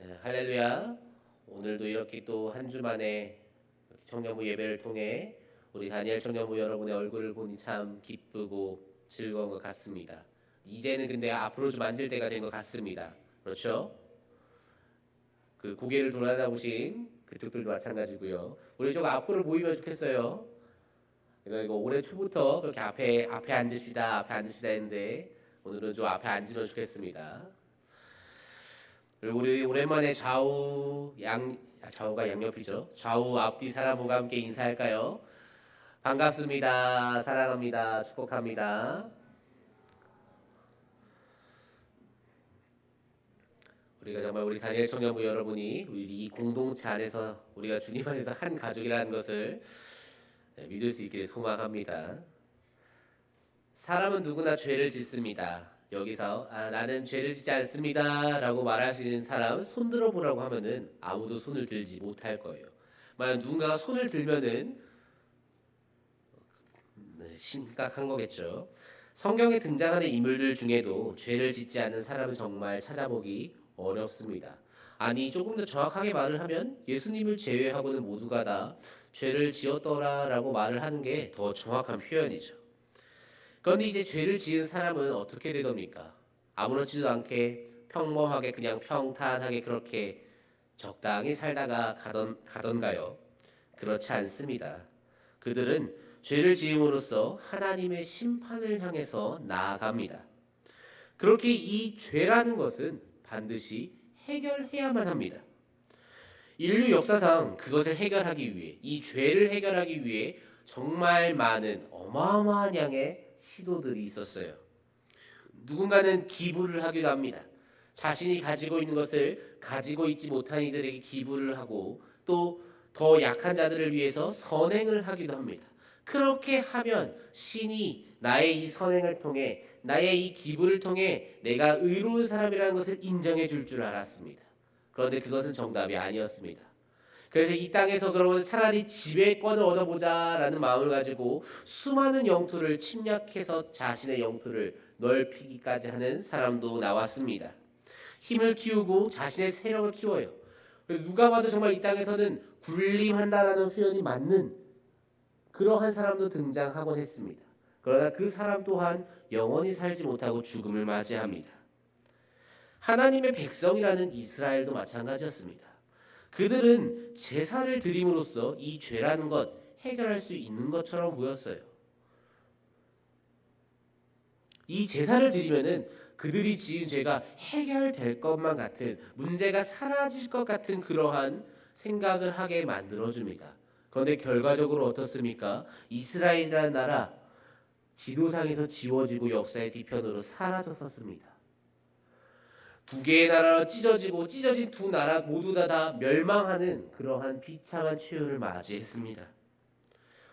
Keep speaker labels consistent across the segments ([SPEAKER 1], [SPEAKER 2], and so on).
[SPEAKER 1] 네, 할렐루야. 오늘도 이렇게 또 한 주 만에 청년부 예배를 통해 우리 다니엘 청년부 여러분의 얼굴을 보니 참 기쁘고 즐거운 것 같습니다. 이제는 근데 앞으로 좀 앉을 때가 된 것 같습니다. 그렇죠? 그 고개를 돌아다 보신 그쪽들도 마찬가지고요. 우리 좀 앞으로 보이면 좋겠어요. 이거 이거 올해 초부터 그렇게 앞에 앞에 앉으시다 앞에 앉으시다 했는데 오늘은 좀 앞에 앉으면 좋겠습니다. 그리고 우리 오랜만에 좌우 양 아, 좌우가 양옆이죠. 좌우 앞뒤 사람과 함께 인사할까요? 반갑습니다. 사랑합니다. 축복합니다. 우리가 정말 우리 다니엘 청년부 여러분이 우리 이 공동체 안에서 우리가 주님 안에서 한 가족이라는 것을 네, 믿을 수 있기를 소망합니다. 사람은 누구나 죄를 짓습니다. 여기서 아, 나는 죄를 짓지 않습니다라고 말할 수 있는 사람 손 들어보라고 하면은 아무도 손을 들지 못할 거예요. 만약 누군가가 손을 들면은 네, 심각한 거겠죠. 성경에 등장하는 인물들 중에도 죄를 짓지 않는 사람은 정말 찾아보기 어렵습니다. 아니 조금 더 정확하게 말을 하면 예수님을 제외하고는 모두가 다 죄를 지었더라라고 말을 하는 게 더 정확한 표현이죠. 그런데 이제 죄를 지은 사람은 어떻게 되겁니까? 아무렇지도 않게 평범하게 그냥 평탄하게 그렇게 적당히 살다가 가던 가던가요? 그렇지 않습니다. 그들은 죄를 지음으로써 하나님의 심판을 향해서 나아갑니다. 그렇게 이 죄라는 것은 반드시 해결해야만 합니다. 인류 역사상 그것을 해결하기 위해 이 죄를 해결하기 위해 정말 많은 어마어마한 양의 시도들이 있었어요. 누군가는 기부를 하기도 합니다. 자신이 가지고 있는 것을 가지고 있지 못한 이들에게 기부를 하고 또 더 약한 자들을 위해서 선행을 하기도 합니다. 그렇게 하면 신이 나의 이 선행을 통해 나의 이 기부를 통해 내가 의로운 사람이라는 것을 인정해 줄줄 알았습니다. 그런데 그것은 정답이 아니었습니다. 그래서 이 땅에서 그러면 차라리 지배권을 얻어보자라는 마음을 가지고 수많은 영토를 침략해서 자신의 영토를 넓히기까지 하는 사람도 나왔습니다. 힘을 키우고 자신의 세력을 키워요. 누가 봐도 정말 이 땅에서는 군림한다라는 표현이 맞는 그러한 사람도 등장하곤 했습니다. 그러나 그 사람 또한 영원히 살지 못하고 죽음을 맞이합니다. 하나님의 백성이라는 이스라엘도 마찬가지였습니다. 그들은 제사를 드림으로써 이 죄라는 것 해결할 수 있는 것처럼 보였어요. 이 제사를 드리면은 그들이 지은 죄가 해결될 것만 같은 문제가 사라질 것 같은 그러한 생각을 하게 만들어 줍니다. 그런데 결과적으로 어떻습니까? 이스라엘이라는 나라 지도상에서 지워지고 역사의 뒤편으로 사라졌었습니다. 두 개의 나라로 찢어지고 찢어진 두 나라 모두 다, 다 멸망하는 그러한 비참한 최후를 맞이했습니다.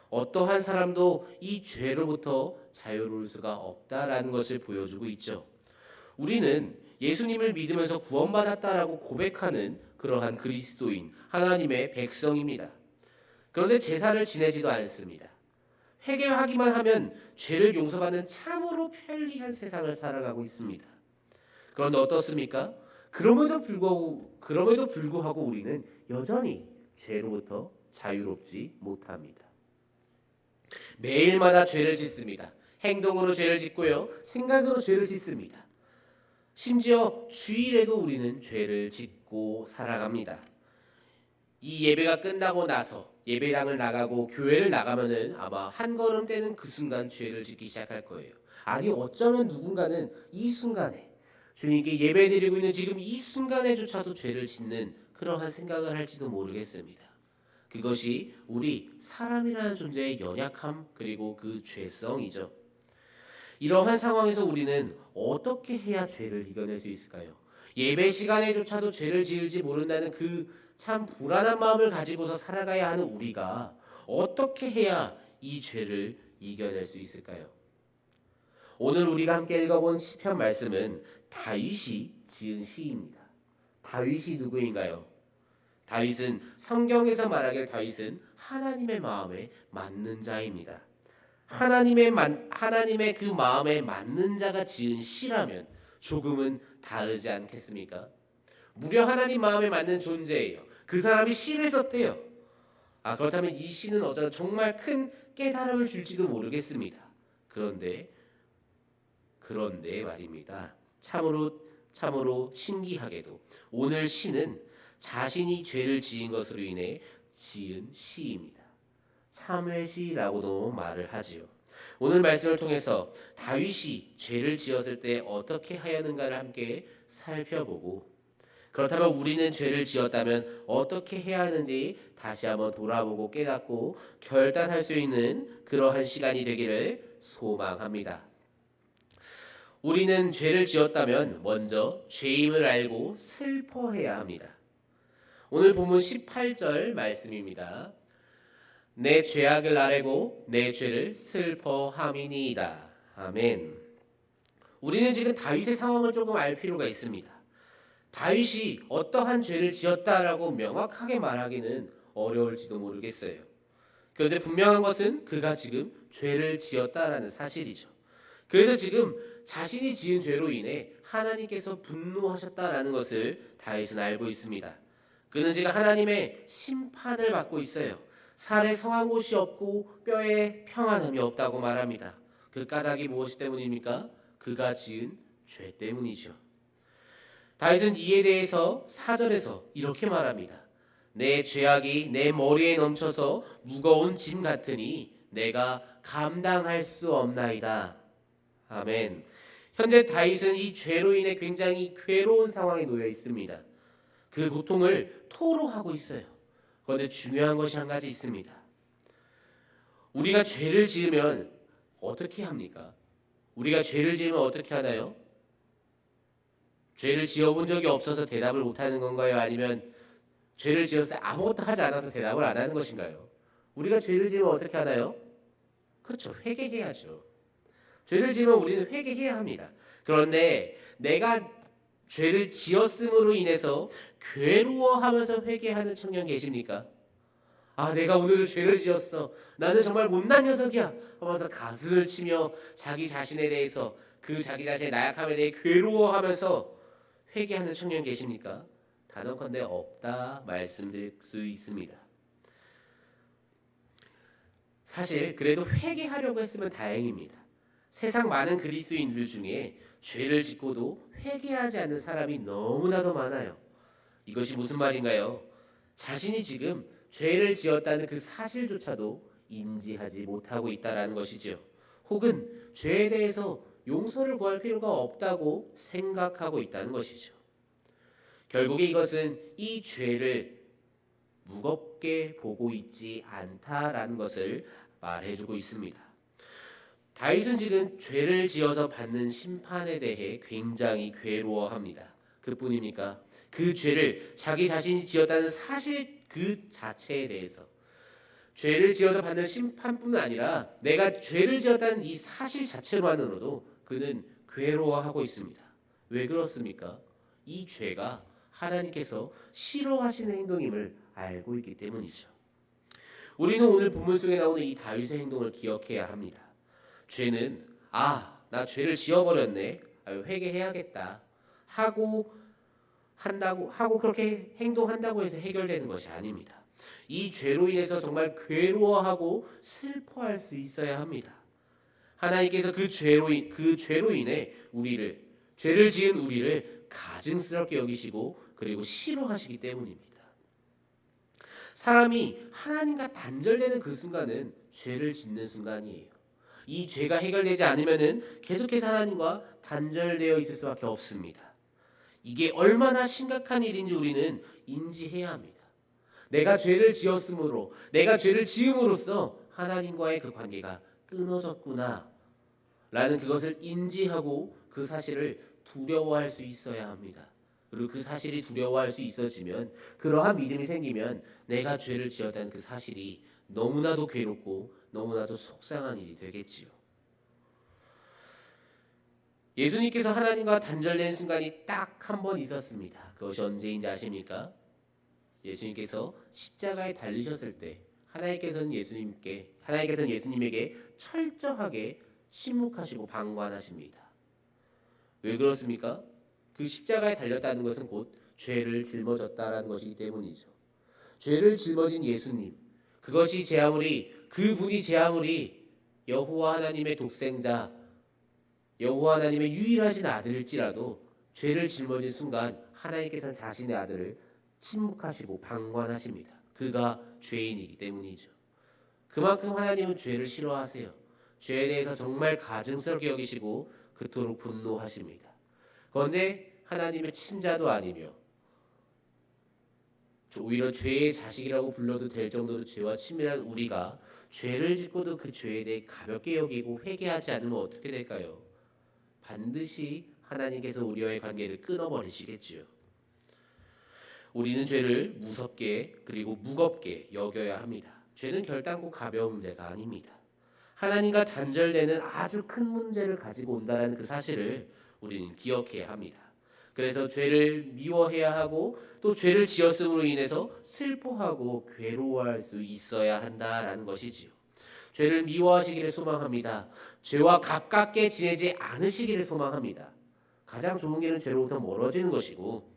[SPEAKER 1] 어떠한 사람도 이 죄로부터 자유로울 수가 없다라는 것을 보여주고 있죠. 우리는 예수님을 믿으면서 구원받았다라고 고백하는 그러한 그리스도인 하나님의 백성입니다. 그런데 제사를 지내지도 않습니다. 회개하기만 하면 죄를 용서받는 참으로 편리한 세상을 살아가고 있습니다. 그런데 어떻습니까? 그럼에도 불구하고 그럼에도 불구하고 우리는 여전히 죄로부터 자유롭지 못합니다. 매일마다 죄를 짓습니다. 행동으로 죄를 짓고요. 생각으로 죄를 짓습니다. 심지어 주일에도 우리는 죄를 짓고 살아갑니다. 이 예배가 끝나고 나서 예배당을 나가고 교회를 나가면은 아마 한 걸음 떼는 그 순간 죄를 짓기 시작할 거예요. 아니 어쩌면 누군가는 이 순간에 주님께 예배드리고 있는 지금 이 순간에조차도 죄를 짓는 그러한 생각을 할지도 모르겠습니다. 그것이 우리 사람이라는 존재의 연약함 그리고 그 죄성이죠. 이러한 상황에서 우리는 어떻게 해야 죄를 이겨낼 수 있을까요? 예배 시간에조차도 죄를 지을지 모른다는 그 참 불안한 마음을 가지고서 살아가야 하는 우리가 어떻게 해야 이 죄를 이겨낼 수 있을까요? 오늘 우리가 함께 읽어본 시편 말씀은 다윗이 지은 시입니다. 다윗이 누구인가요? 다윗은 성경에서 말하길 다윗은 하나님의 마음에 맞는 자입니다. 하나님의 만, 하나님의 그 마음에 맞는 자가 지은 시라면 조금은 다르지 않겠습니까? 무려 하나님 마음에 맞는 존재예요. 그 사람이 시를 썼대요. 아 그렇다면 이 시는 어쩌면 정말 큰 깨달음을 줄지도 모르겠습니다. 그런데 그런데 말입니다. 참으로 참으로 신기하게도 오늘 시는 자신이 죄를 지은 것으로 인해 지은 시입니다. 참회시라고도 말을 하지요. 오늘 말씀을 통해서 다윗이 죄를 지었을 때 어떻게 하였는가를 함께 살펴보고 그렇다면 우리는 죄를 지었다면 어떻게 해야 하는지 다시 한번 돌아보고 깨닫고 결단할 수 있는 그러한 시간이 되기를 소망합니다. 우리는 죄를 지었다면 먼저 죄임을 알고 슬퍼해야 합니다. 오늘 본문 18절 말씀입니다. 내 죄악을 아뢰고 내 죄를 슬퍼함이니이다. 아멘. 우리는 지금 다윗의 상황을 조금 알 필요가 있습니다. 다윗이 어떠한 죄를 지었다라고 명확하게 말하기는 어려울지도 모르겠어요. 그런데 분명한 것은 그가 지금 죄를 지었다라는 사실이죠. 그래서 지금 자신이 지은 죄로 인해 하나님께서 분노하셨다라는 것을 다윗은 알고 있습니다. 그는 지금 하나님의 심판을 받고 있어요. 살에 성한 곳이 없고 뼈에 평안함이 없다고 말합니다. 그 까닭이 무엇 때문입니까? 그가 지은 죄 때문이죠. 다윗은 이에 대해서 사절에서 이렇게 말합니다. 내 죄악이 내 머리에 넘쳐서 무거운 짐 같으니 내가 감당할 수 없나이다. 아멘. 현재 다윗은 이 죄로 인해 굉장히 괴로운 상황에 놓여 있습니다. 그 고통을 토로하고 있어요. 그런데 중요한 것이 한 가지 있습니다. 우리가 죄를 지으면 어떻게 합니까? 우리가 죄를 지으면 어떻게 하나요? 죄를 지어본 적이 없어서 대답을 못하는 건가요? 아니면 죄를 때 아무것도 하지 않아서 대답을 안 하는 것인가요? 우리가 죄를 지으면 어떻게 하나요? 그렇죠. 회개해야죠. 죄를 지으면 우리는 회개해야 합니다. 그런데 내가 죄를 지었음으로 인해서 괴로워하면서 회개하는 청년 계십니까? 아, 내가 오늘도 죄를 지었어. 나는 정말 못난 녀석이야. 하면서 가슴을 치며 자기 자신에 대해서 그 자기 자신의 나약함에 대해 괴로워하면서 회개하는 청년 계십니까? 단언컨대 없다 말씀드릴 수 있습니다. 사실 그래도 회개하려고 했으면 다행입니다. 세상 많은 그리스도인들 중에 죄를 짓고도 회개하지 않는 사람이 너무나도 많아요. 이것이 무슨 말인가요? 자신이 지금 죄를 지었다는 그 사실조차도 인지하지 못하고 있다라는 것이죠. 혹은 죄에 대해서 용서를 구할 필요가 없다고 생각하고 있다는 것이죠. 결국에 이것은 이 죄를 무겁게 보고 있지 않다라는 것을 말해주고 있습니다. 다윗은 지금 죄를 지어서 받는 심판에 대해 굉장히 괴로워합니다. 그뿐입니까? 그 죄를 자기 자신이 지었다는 사실 그 자체에 대해서 죄를 지어서 받는 심판뿐 아니라 내가 죄를 지었다는 이 사실 자체로만으로도 그는 괴로워하고 있습니다. 왜 그렇습니까? 이 죄가 하나님께서 싫어하시는 행동임을 알고 있기 때문이죠. 우리는 오늘 본문 속에 나오는 이 다윗의 행동을 기억해야 합니다. 죄는 아, 나 죄를 지어버렸네. 회개해야겠다. 하고 한다고 하고 그렇게 행동한다고 해서 해결되는 것이 아닙니다. 이 죄로 인해서 정말 괴로워하고 슬퍼할 수 있어야 합니다. 하나님께서 그 죄로 인- 그 죄로 인해 우리를 죄를 지은 우리를 가증스럽게 여기시고 그리고 싫어하시기 때문입니다. 사람이 하나님과 단절되는 그 순간은 죄를 짓는 순간이에요. 이 죄가 해결되지 않으면은 계속해서 하나님과 단절되어 있을 수밖에 없습니다. 이게 얼마나 심각한 일인지 우리는 인지해야 합니다. 내가 죄를 지었으므로, 내가 죄를 지음으로써 하나님과의 그 관계가 끊어졌구나. 라는 그것을 인지하고 그 사실을 두려워할 수 있어야 합니다. 그리고 그 사실이 두려워할 수 있어지면 그러한 믿음이 생기면 내가 죄를 지었다는 그 사실이 너무나도 괴롭고 너무나도 속상한 일이 되겠지요. 예수님께서 하나님과 단절된 순간이 딱 한 번 있었습니다. 그것이 언제인지 아십니까? 예수님께서 십자가에 달리셨을 때 하나님께서는 예수님께 하나님께서는 예수님에게 철저하게 침묵하시고 방관하십니다. 왜 그렇습니까? 그 십자가에 달렸다는 것은 곧 죄를 짊어졌다라는 것이기 때문이죠. 죄를 짊어진 예수님 그것이 제 아무리 그분이 제 아무리 여호와 하나님의 독생자 여호와 하나님의 유일하신 아들일지라도 죄를 짊어진 순간 하나님께서는 자신의 아들을 침묵하시고 방관하십니다. 그가 죄인이기 때문이죠. 그만큼 하나님은 죄를 싫어하세요. 죄에 대해서 정말 가증스럽게 여기시고 그토록 분노하십니다. 그런데 하나님의 친자도 아니며 오히려 죄의 자식이라고 불러도 될 정도로 죄와 친밀한 우리가 죄를 짓고도 그 죄에 대해 가볍게 여기고 회개하지 않으면 어떻게 될까요? 반드시 하나님께서 우리와의 관계를 끊어버리시겠지요. 우리는 죄를 무섭게 그리고 무겁게 여겨야 합니다. 죄는 결단코 가벼운 문제가 아닙니다. 하나님과 단절되는 아주 큰 문제를 가지고 온다는 그 사실을 우리는 기억해야 합니다. 그래서 죄를 미워해야 하고 또 죄를 지었음으로 인해서 슬퍼하고 괴로워할 수 있어야 한다라는 것이지요. 죄를 미워하시기를 소망합니다. 죄와 가깝게 지내지 않으시기를 소망합니다. 가장 좋은 길은 죄로부터 멀어지는 것이고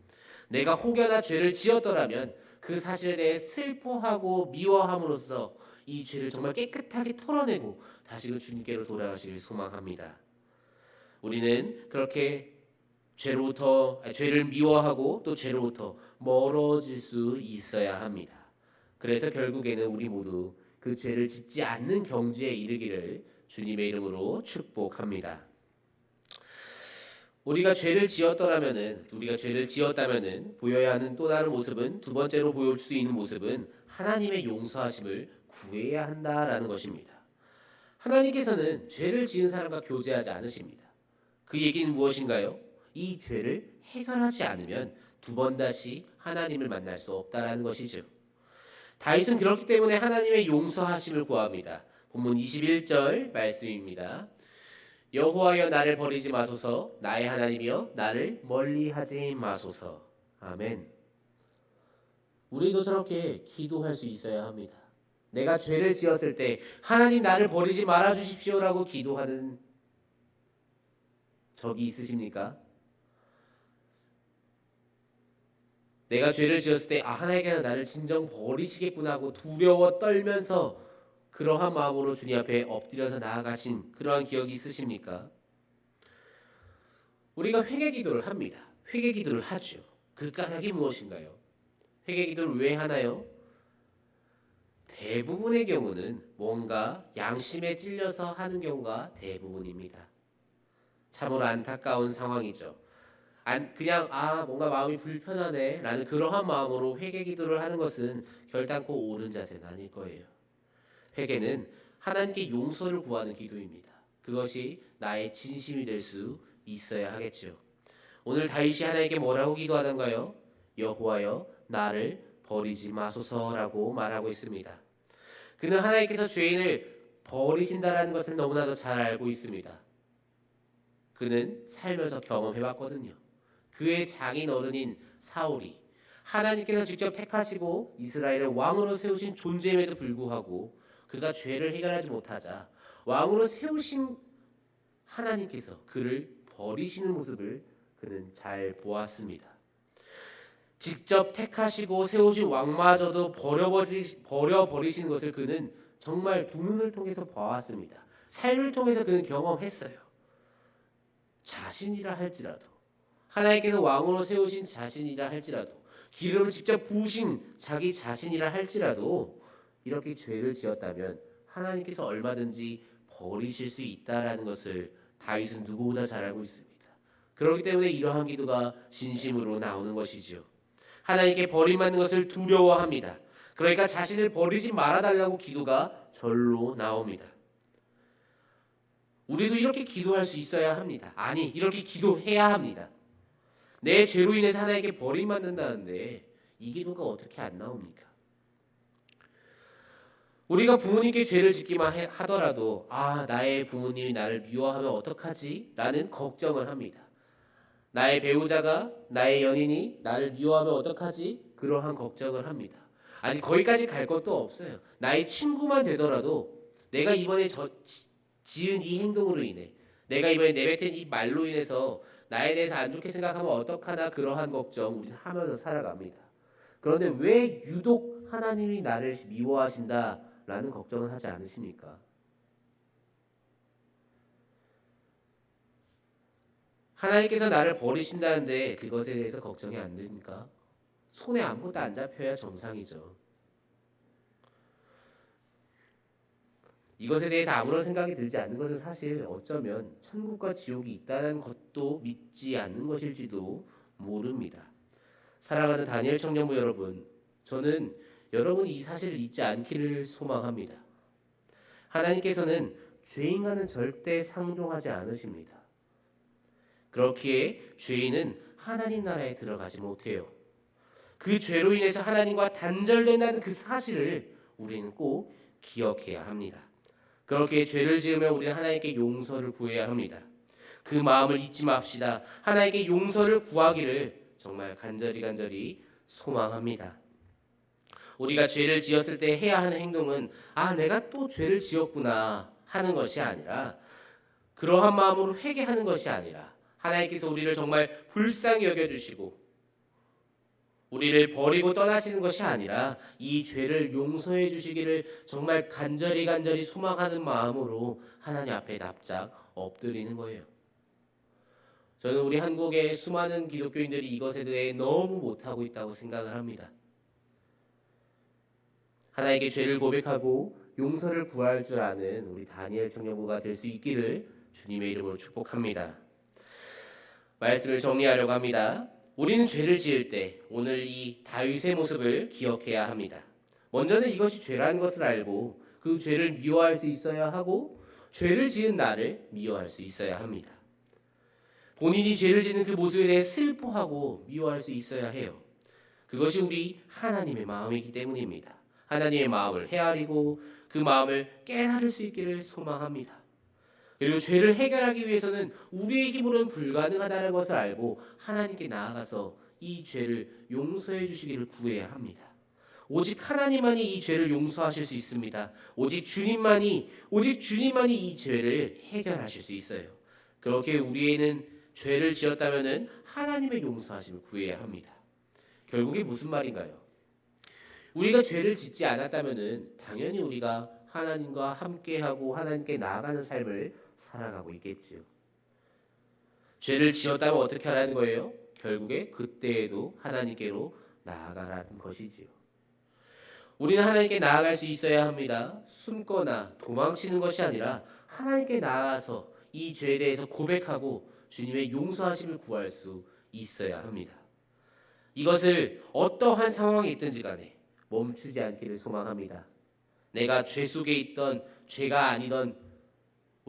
[SPEAKER 1] 내가 혹여나 죄를 지었더라면 그 사실에 대해 슬퍼하고 미워함으로써 이 죄를 정말 깨끗하게 털어내고 다시 그 주님께로 돌아가시길 소망합니다. 우리는 그렇게 죄로부터 죄를 미워하고 또 죄로부터 멀어질 수 있어야 합니다. 그래서 결국에는 우리 모두 그 죄를 짓지 않는 경지에 이르기를 주님의 이름으로 축복합니다. 우리가 죄를 지었더라면은 우리가 죄를 지었다면은 보여야 하는 또 다른 모습은 두 번째로 보일 수 있는 모습은 하나님의 용서하심을 구해야 한다라는 것입니다. 하나님께서는 죄를 지은 사람과 교제하지 않으십니다. 그 얘기는 무엇인가요? 이 죄를 해결하지 않으면 두 번 다시 하나님을 만날 수 없다라는 것이죠. 다윗은 그렇기 때문에 하나님의 용서하심을 구합니다. 본문 21절 말씀입니다. 여호와여 나를 버리지 마소서 나의 하나님이여 나를 멀리하지 마소서. 아멘. 우리도 저렇게 기도할 수 있어야 합니다. 내가 죄를 지었을 때 하나님 나를 버리지 말아 주십시오라고 기도하는 적이 있으십니까? 내가 죄를 지었을 때 아, 하나님께서 나를 진정 버리시겠구나 하고 두려워 떨면서 그러한 마음으로 주님 앞에 엎드려서 나아가신 그러한 기억이 있으십니까? 우리가 회개 기도를 합니다. 회개 기도를 하죠. 그 까닭이 무엇인가요? 회개 기도를 왜 하나요? 대부분의 경우는 뭔가 양심에 찔려서 하는 경우가 대부분입니다. 참으로 안타까운 상황이죠. 안 그냥 아 뭔가 마음이 불편하네라는 그러한 마음으로 회개 기도를 하는 것은 결단코 옳은 자세는 아닐 거예요. 회개는 하나님께 용서를 구하는 기도입니다. 그것이 나의 진심이 될 수 있어야 하겠죠. 오늘 다윗이 하나님께 뭐라고 기도하던가요? 여호와여 나를 버리지 마소서라고 말하고 있습니다. 그는 하나님께서 죄인을 버리신다라는 것을 너무나도 잘 알고 있습니다. 그는 살면서 경험해 봤거든요. 그의 장인 어른인 사울이 하나님께서 직접 택하시고 이스라엘을 왕으로 세우신 존재임에도 불구하고 그가 죄를 해결하지 못하자 왕으로 세우신 하나님께서 그를 버리시는 모습을 그는 잘 보았습니다. 직접 택하시고 세우신 왕마저도 버려버리, 버려버리시는 것을 그는 정말 두 눈을 통해서 보았습니다. 삶을 통해서 그는 경험했어요. 자신이라 할지라도 하나님께서 왕으로 세우신 자신이라 할지라도 기름을 직접 부으신 자기 자신이라 할지라도 이렇게 죄를 지었다면 하나님께서 얼마든지 버리실 수 있다라는 것을 다윗은 누구보다 잘 알고 있습니다. 그렇기 때문에 이러한 기도가 진심으로 나오는 것이지요. 하나님께 버림받는 것을 두려워합니다. 그러니까 자신을 버리지 말아달라고 기도가 절로 나옵니다. 우리도 이렇게 기도할 수 있어야 합니다. 아니, 이렇게 기도해야 합니다. 내 죄로 인해서 하나님께 버림받는다는데 이 기도가 어떻게 안 나옵니까? 우리가 부모님께 죄를 짓기만 해- 하더라도 아 나의 부모님이 나를 미워하면 어떡하지? 라는 걱정을 합니다. 나의 배우자가 나의 연인이 나를 미워하면 어떡하지? 그러한 걱정을 합니다. 아니 거기까지 갈 것도 없어요. 나의 친구만 되더라도 내가 이번에 저 지- 지은 이 행동으로 인해 내가 이번에 내뱉은 이 말로 인해서 나에 대해서 안 좋게 생각하면 어떡하나 그러한 걱정 우리는 하면서 살아갑니다. 그런데 왜 유독 하나님이 나를 미워하신다라는 걱정을 하지 않으십니까? 하나님께서 나를 버리신다는데 그것에 대해서 걱정이 안 됩니까? 손에 아무것도 안 잡혀야 정상이죠. 이것에 대해서 아무런 생각이 들지 않는 것은 사실 어쩌면 천국과 지옥이 있다는 것도 믿지 않는 것일지도 모릅니다. 사랑하는 다니엘 청년부 여러분, 저는 여러분이 이 사실을 잊지 않기를 소망합니다. 하나님께서는 죄인과는 절대 상종하지 않으십니다. 그렇기에 죄인은 하나님 나라에 들어가지 못해요. 그 죄로 인해서 하나님과 단절된다는 그 사실을 우리는 꼭 기억해야 합니다. 그렇게 죄를 지으면 우리는 하나님께 용서를 구해야 합니다. 그 마음을 잊지 맙시다. 하나님께 용서를 구하기를 정말 간절히 간절히 소망합니다. 우리가 죄를 지었을 때 해야 하는 행동은 아 내가 또 죄를 지었구나 하는 것이 아니라 그러한 마음으로 회개하는 것이 아니라 하나님께서 우리를 정말 불쌍히 여겨주시고 우리를 버리고 떠나시는 것이 아니라 이 죄를 용서해 주시기를 정말 간절히 간절히 소망하는 마음으로 하나님 앞에 납작 엎드리는 거예요. 저는 우리 한국의 수많은 기독교인들이 이것에 대해 너무 못하고 있다고 생각을 합니다. 하나에게 죄를 고백하고 용서를 구할 줄 아는 우리 다니엘 청년부가 될 수 있기를 주님의 이름으로 축복합니다. 말씀을 정리하려고 합니다. 우리는 죄를 지을 때 오늘 이 다윗의 모습을 기억해야 합니다. 먼저는 이것이 죄라는 것을 알고 그 죄를 미워할 수 있어야 하고 죄를 지은 나를 미워할 수 있어야 합니다. 본인이 죄를 짓는 그 모습에 대해 슬퍼하고 미워할 수 있어야 해요. 그것이 우리 하나님의 마음이기 때문입니다. 하나님의 마음을 헤아리고 그 마음을 깨달을 수 있기를 소망합니다. 그리고 죄를 해결하기 위해서는 우리의 힘으로는 불가능하다는 것을 알고 하나님께 나아가서 이 죄를 용서해 주시기를 구해야 합니다. 오직 하나님만이 이 죄를 용서하실 수 있습니다. 오직 주님만이 오직 주님만이 이 죄를 해결하실 수 있어요. 그렇게 우리에는 죄를 지었다면은 하나님의 용서하심을 구해야 합니다. 결국에 무슨 말인가요? 우리가 죄를 짓지 않았다면은 당연히 우리가 하나님과 함께하고 하나님께 나아가는 삶을 살아가고 있겠지요. 죄를 지었다면 어떻게 하라는 거예요? 결국에 그때에도 하나님께로 나아가라는 것이지요. 우리는 하나님께 나아갈 수 있어야 합니다. 숨거나 도망치는 것이 아니라 하나님께 나아가서 이 죄에 대해서 고백하고 주님의 용서하심을 구할 수 있어야 합니다. 이것을 어떠한 상황이 있든지 간에 멈추지 않기를 소망합니다. 내가 죄 속에 있던 죄가 아니던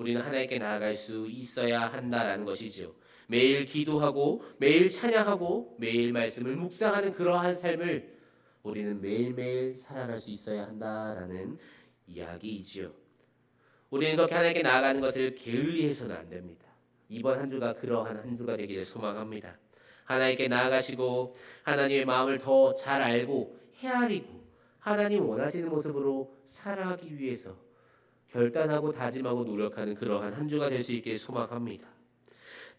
[SPEAKER 1] 우리는 하나님께 나아갈 수 있어야 한다라는 것이죠. 매일 기도하고 매일 찬양하고 매일 말씀을 묵상하는 그러한 삶을 우리는 매일매일 살아갈 수 있어야 한다라는 이야기이지요. 우리는 그렇게 하나님께 나아가는 것을 게을리해서는 안 됩니다. 이번 한 주가 그러한 한 주가 되기를 소망합니다. 하나님께 나아가시고 하나님의 마음을 더 잘 알고 헤아리고 하나님 원하시는 모습으로 살아가기 위해서 결단하고 다짐하고 노력하는 그러한 한 주가 될 수 있길 소망합니다.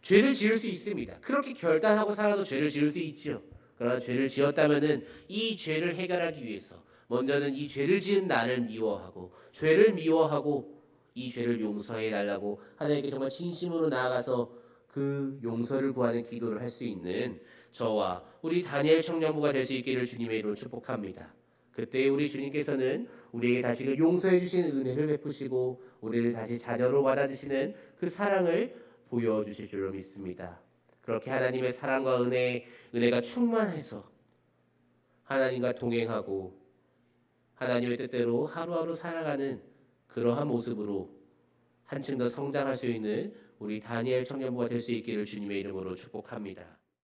[SPEAKER 1] 죄를 지을 수 있습니다. 그렇게 결단하고 살아도 죄를 지을 수 있죠. 그러나 죄를 지었다면은 이 죄를 해결하기 위해서 먼저는 이 죄를 지은 나를 미워하고 죄를 미워하고 이 죄를 용서해 달라고 하나님께 정말 진심으로 나아가서 그 용서를 구하는 기도를 할 수 있는 저와 우리 다니엘 청년부가 될 수 있기를 주님의 이름으로 축복합니다. 그때 우리 주님께서는 우리에게 다시 그 용서해 주시는 은혜를 베푸시고 우리를 다시 자녀로 받아주시는 그 사랑을 보여주실 줄로 믿습니다. 그렇게 하나님의 사랑과 은혜, 은혜가 충만해서 하나님과 동행하고 하나님의 뜻대로 하루하루 살아가는 그러한 모습으로 한층 더 성장할 수 있는 우리 다니엘 청년부가 될 수 있기를 주님의 이름으로 축복합니다.